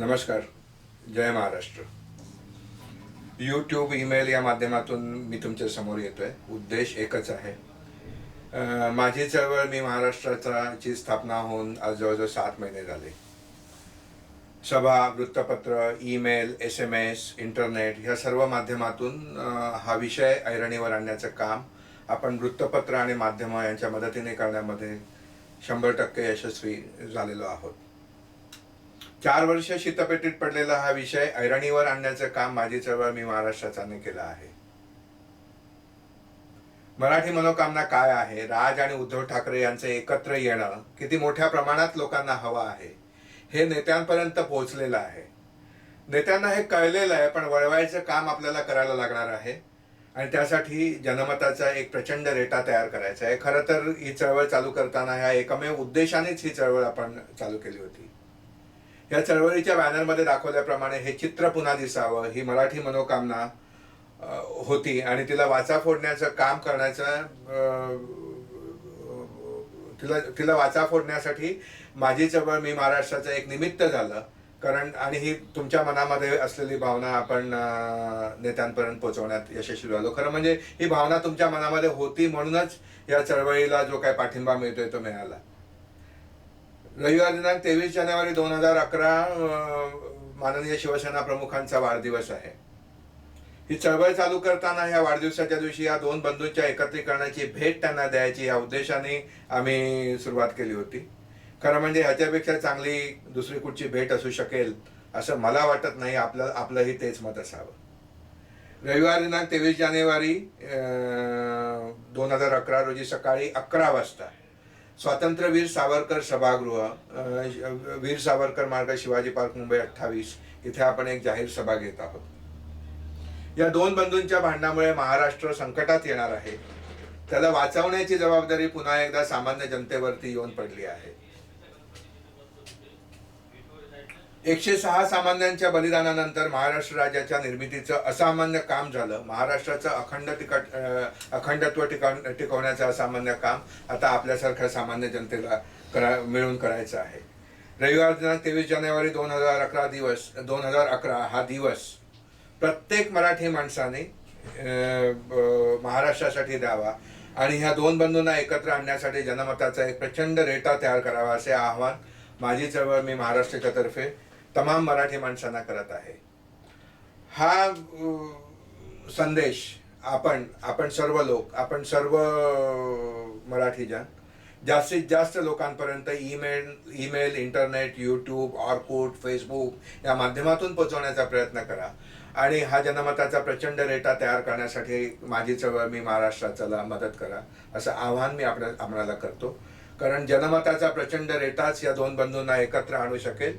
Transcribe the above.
नमस्कार जय Maharashtra. YouTube email या माध्यमातून मी तुमच्यासमोर येतोय. उद्देश एकच आहे. माझी चळवळ मी महाराष्ट्राची स्थापना होऊन आज जवळजवळ सात महिने झाले. सभा वृत्तपत्र email S M S internet ह्या सर्व माध्यमातून हा विषय ऐरणीवर आणण्याचं काम आपण वृत्तपत्र आणि माध्यमं यांच्या मदतीने करण्यामध्ये शंभर टक्के यशस्वी झालेलो आहोत. चार वर्ष शीतपेटीत पडलेला हा विषय ऐरणीवर आणण्याचं काम माझी चळवळ मी महाराष्ट्राचाने केलं आहे. मराठी मनोकामना काय आहे? राज आणि उद्धव ठाकरे यांचं एकत्र येणं किती मोठ्या प्रमाणात लोकांना हवं आहे? हे नेत्यांपर्यंत पोहोचलेलं आहे. नेत्यांना हे कळलेलं आहे पण वळवायचं काम आपल्याला करायला लागणार आहे. आणि त्यासाठी जनमताचा एक प्रचंड रेटा तयार करायचा आहे. खरं तर ही चळवळ चालू करताना ह्या एकमेव उद्देशानेच ही चळवळ आपण चालू केली होती. या चळवळीच्या बॅनरमध्ये दाखवल्याप्रमाणे हे चित्र पुन्हा दिसावं ही मराठी मनोकामना होती. आणि तिला वाचा फोडण्याचं काम करण्याचं तिला तिला वाचा फोडण्यासाठी माझी चळवळ मी महाराष्ट्राचं एक निमित्त झालं. कारण आणि ही तुमच्या मनामध्ये असलेली भावना आपण नेत्यांपर्यंत पोहोचवण्यात यशस्वी झालो. खरं म्हणजे ही भावना तुमच्या मनामध्ये होती म्हणूनच या चळवळीला जो काही पाठिंबा मिळतोय तो मिळाला. रविवार दिनांक तेवीस जानेवारी दोन हजार अकरा माननीय शिवसेना प्रमुखांचा वाढदिवस आहे. ही चळवळ चालू करताना या वाढदिवसाच्या दिवशी या दोन बंधूंच्या एकत्रीकरणाची भेट त्यांना द्यायची या उद्देशाने आम्ही सुरुवात केली होती. खरं म्हणजे ह्याच्यापेक्षा चांगली दुसरी कुठची भेट असू शकेल असं मला वाटत नाही आपलं आपलंही तेच मत असावं. रविवार दिनांक तेवीस जानेवारी दोन हजार अकरा रोजी सकाळी अकरा वाजता स्वातंत्र्यवीर सावरकर सभागृह वीर सावरकर मार्ग शिवाजी पार्क मुंबई अठ्ठावीस इथे आपण एक जाहीर सभा घेत आहोत. या दोन बंधूंच्या भांडणामुळे महाराष्ट्र संकटात येणार आहे. त्याला वाचवण्याची जबाबदारी पुन्हा एकदा सामान्य जनतेवरती येऊन पडली आहे. एकशे सहा सामान्यांच्या बलिदानानंतर महाराष्ट्र राज्याच्या निर्मितीचं असामान्य काम झालं. महाराष्ट्राचं अखंड टिकट अखंडत्व टिकाव टिकवण्याचं असामान्य काम आता आपल्यासारख्या सामान्य जनतेला करा मिळून करायचं आहे. रविवार दिनांक तेवीस जानेवारी दोन हजार अकरा दिवस दोन हजार अकरा हा दिवस प्रत्येक मराठी माणसाने महाराष्ट्रासाठी द्यावा आणि ह्या दोन बंधूंना एकत्र आणण्यासाठी जनमताचा एक प्रचंड रेटा तयार करावा असे आवाहन माझी चळवळ मी महाराष्ट्राच्या तर्फे तमाम मराठी माणसांना करत आहे. हा संदेश आपण आपण सर्व लोक आपण सर्व मराठी जन जास्तीत जास्त लोकांपर्यंत email email internet YouTube Orkut Facebook या माध्यमातून पोहोचवण्याचा प्रयत्न करा. आणि हा जनमताचा प्रचंड रेटा तयार करण्यासाठी माझी चळवळ मी महाराष्ट्राला मदत करा असं आव्हान मी आपल्या आपणाला करतो. कारण जनमताचा प्रचंड रेटाच या दोन बंधूंना एकत्र आणू शकेल.